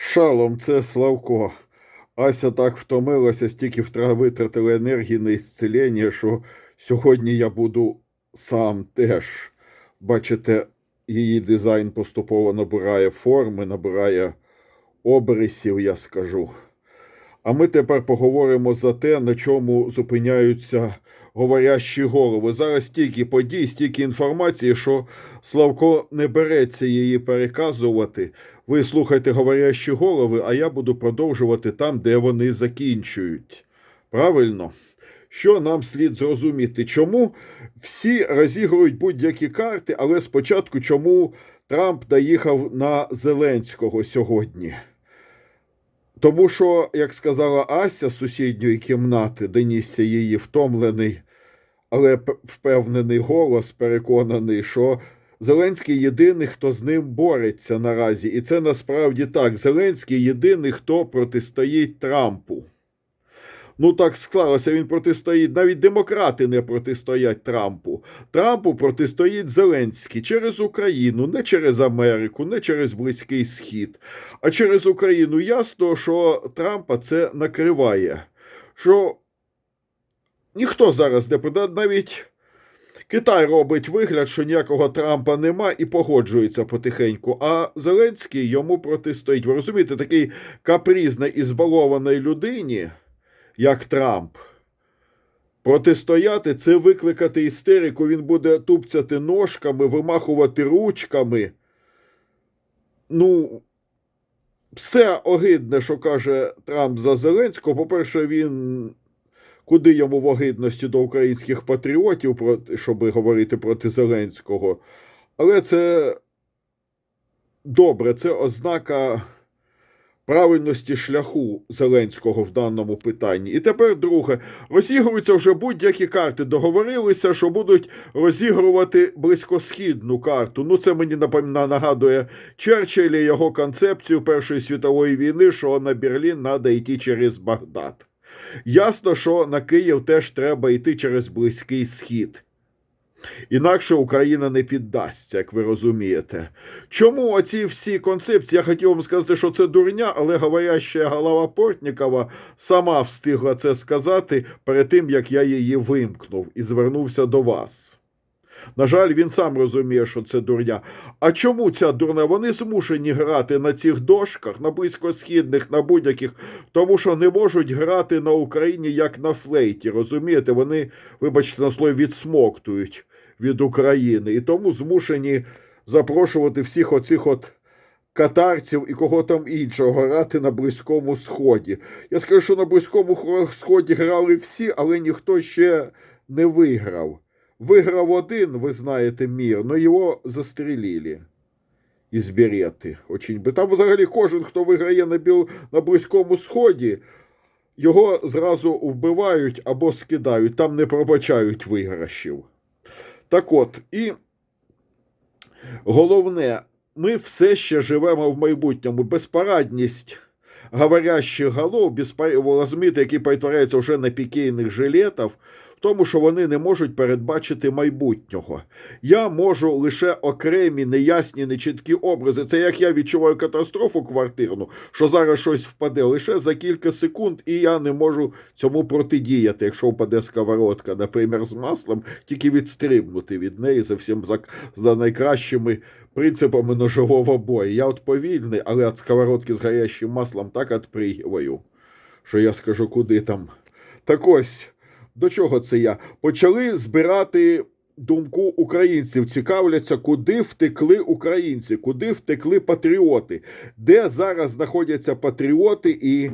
Шалом, це Славко. Ася так втомилася, стільки витратила енергії на ісцелення, що сьогодні я буду сам теж. Бачите, її дизайн поступово набирає форми, набирає обрисів, я скажу. А ми тепер поговоримо за те, на чому зупиняються говорящі голови. Зараз стільки подій, стільки інформації, що Славко не береться її переказувати. Ви слухайте говорящі голови, а я буду продовжувати там, де вони закінчують. Правильно? Що нам слід зрозуміти? Чому всі розігрують будь-які карти, але спочатку чому Трамп доїхав на Зеленського сьогодні? Тому що, як сказала Ася з сусідньої кімнати, донісся її втомлений, але впевнений голос, переконаний, що Зеленський єдиний, хто з ним бореться наразі. І це насправді так. Зеленський єдиний, хто протистоїть Трампу. Ну, так склалося, він протистоїть. Навіть демократи не протистоять Трампу. Трампу протистоїть Зеленський через Україну, не через Америку, не через Близький Схід, а через Україну. Ясно, що Трампа це накриває. Що ніхто зараз не подає, навіть Китай робить вигляд, що ніякого Трампа нема і погоджується потихеньку. А Зеленський йому протистоїть. Ви розумієте, такий капрізний і збалованій людині, як Трамп. Протистояти це викликати істерику. Він буде тупцяти ножками, вимахувати ручками. Ну, все огидне, що каже Трамп за Зеленського. По-перше, він куди йому в огидності до українських патріотів, щоб говорити проти Зеленського. Але це добре, це ознака правильності шляху Зеленського в даному питанні. І тепер друге. Розігруються вже будь-які карти. Договорилися, що будуть розігрувати близькосхідну карту. Ну, це мені нагадує Черчилля і його концепцію Першої світової війни, що на Берлін треба йти через Багдад. Ясно, що на Київ теж треба йти через Близький Схід. Інакше Україна не піддасться, як ви розумієте. Чому оці всі концепції? Я хотів вам сказати, що це дурня, але говоряща голова Портнікова сама встигла це сказати перед тим, як я її вимкнув і звернувся до вас. На жаль, він сам розуміє, що це дурня. А чому ця дурня? Вони змушені грати на цих дошках, на близькосхідних, на будь-яких, тому що не можуть грати на Україні як на флейті. Розумієте, вони, вибачте, на слові, відсмоктують від України. І тому змушені запрошувати всіх оцих от катарців і кого там іншого грати на Близькому Сході. Я скажу, що на Близькому Сході грали всі, але ніхто ще не виграв. Виграв один, ви знаєте, мір, но його застрелили із берети. Очень би. Там взагалі кожен, хто виграє на, біл... на Близькому Сході, його зразу вбивають або скидають, там не пробачають виграшів. Так от, і головне, ми все ще живемо в майбутньому. Безпарадність говорящих голов, безпар... ви які перетворяються вже на пікейних жилетів, в тому, що вони не можуть передбачити майбутнього. Я можу лише окремі, неясні, нечіткі образи. Це як я відчуваю катастрофу квартирну, що зараз щось впаде лише за кілька секунд, і я не можу цьому протидіяти, якщо впаде сковородка, наприклад, з маслом, тільки відстрибнути від неї за всім за, за найкращими принципами ножового бою. Я от повільний, але від сковородки з гарячим маслом так відпригиваю, що я скажу, куди там. Так ось. До чого це я? Почали збирати думку українців, цікавляться, куди втекли українці, куди втекли патріоти, де зараз знаходяться патріоти, і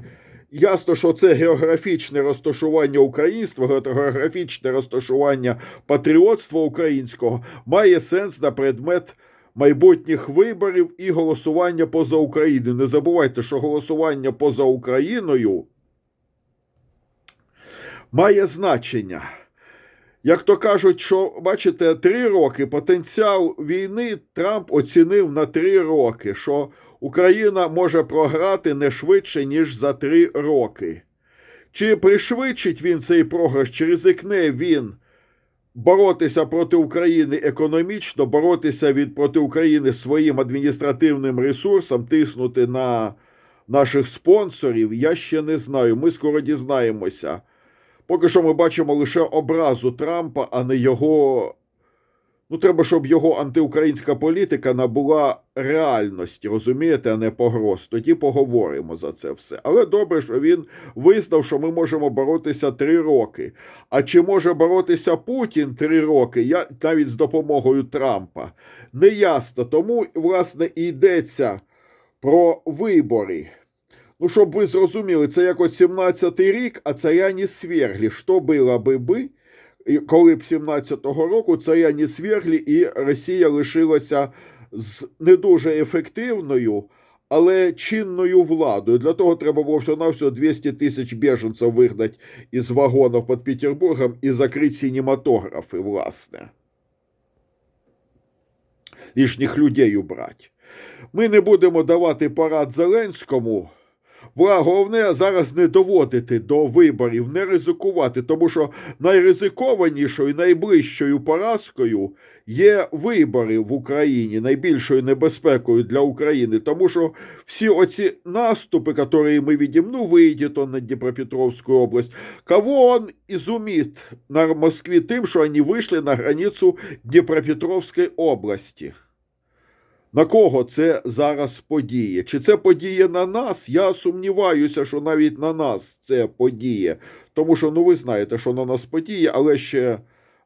ясно, що це географічне розташування українства, географічне розташування патріотства українського має сенс на предмет. Майбутніх виборів і голосування поза Україною. Не забувайте, що голосування поза Україною має значення. Як то кажуть, що бачите, три роки потенціал війни Трамп оцінив на три роки, що Україна може програти не швидше, ніж за три роки. Чи пришвидшить він цей програш, чи ризикне він боротися проти України економічно, боротися від проти України своїм адміністративним ресурсом, тиснути на наших спонсорів, я ще не знаю. Ми скоро дізнаємося. Поки що ми бачимо лише образу Трампа, а не його. Ну, треба, щоб його антиукраїнська політика набула реальності, розумієте, а не погроз. Тоді поговоримо за це все. Але добре, що він визнав, що ми можемо боротися три роки. А чи може боротися Путін три роки, я навіть з допомогою Трампа? Неясно. Тому, власне, і йдеться про вибори. Ну, щоб ви зрозуміли, це як от 17-й рік, а царя не свергли. Що було би би, коли б 17-го року царя не свергли, і Росія лишилася з не дуже ефективною, але чинною владою. Для того треба було всього-навсього 200 тисяч біженців вигнати із вагонів під Петербургом і закрити сінематографи, власне. Лишніх людей убрати. Ми не будемо давати парад Зеленському. Вла- Головне зараз не доводити до виборів, не ризикувати, тому що найризикованішою, найближчою поразкою є вибори в Україні, найбільшою небезпекою для України, тому що всі оці наступи, які ми бачимо, ну вийдет на Дніпропетровську область, кого он изумит на Москві тим, що вони вийшли на границю Дніпропетровської області. На кого це зараз подіє? Чи це подіє на нас? Я сумніваюся, що навіть на нас це подіє. Тому що, ну ви знаєте, що на нас подіє, але ще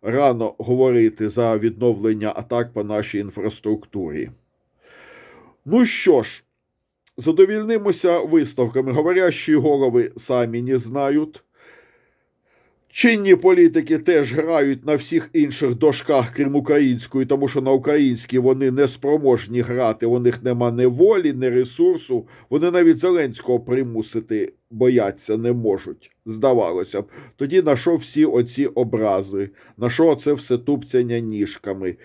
рано говорити за відновлення атак по нашій інфраструктурі. Ну що ж, задовільнимося виставками. Говорящі голови самі не знають. Чинні політики теж грають на всіх інших дошках, крім української, тому що на українській вони не спроможні грати, у них нема ні волі, ні ресурсу. Вони навіть Зеленського примусити бояться не можуть. Здавалося б. Тоді на що всі оці образи, на що це все тупцяння ніжками.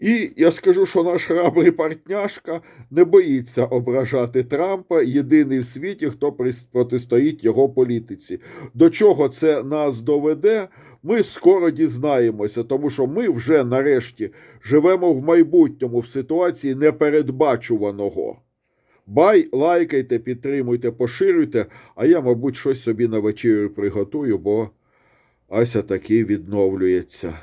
І я скажу, що наш храбрий партняшка не боїться ображати Трампа, єдиний в світі, хто протистоїть його політиці. До чого це нас доведе, ми скоро дізнаємося, тому що ми вже нарешті живемо в майбутньому в ситуації непередбачуваного. Бай, лайкайте, підтримуйте, поширюйте, а я, мабуть, щось собі на вечерю приготую, бо Ася таки відновлюється.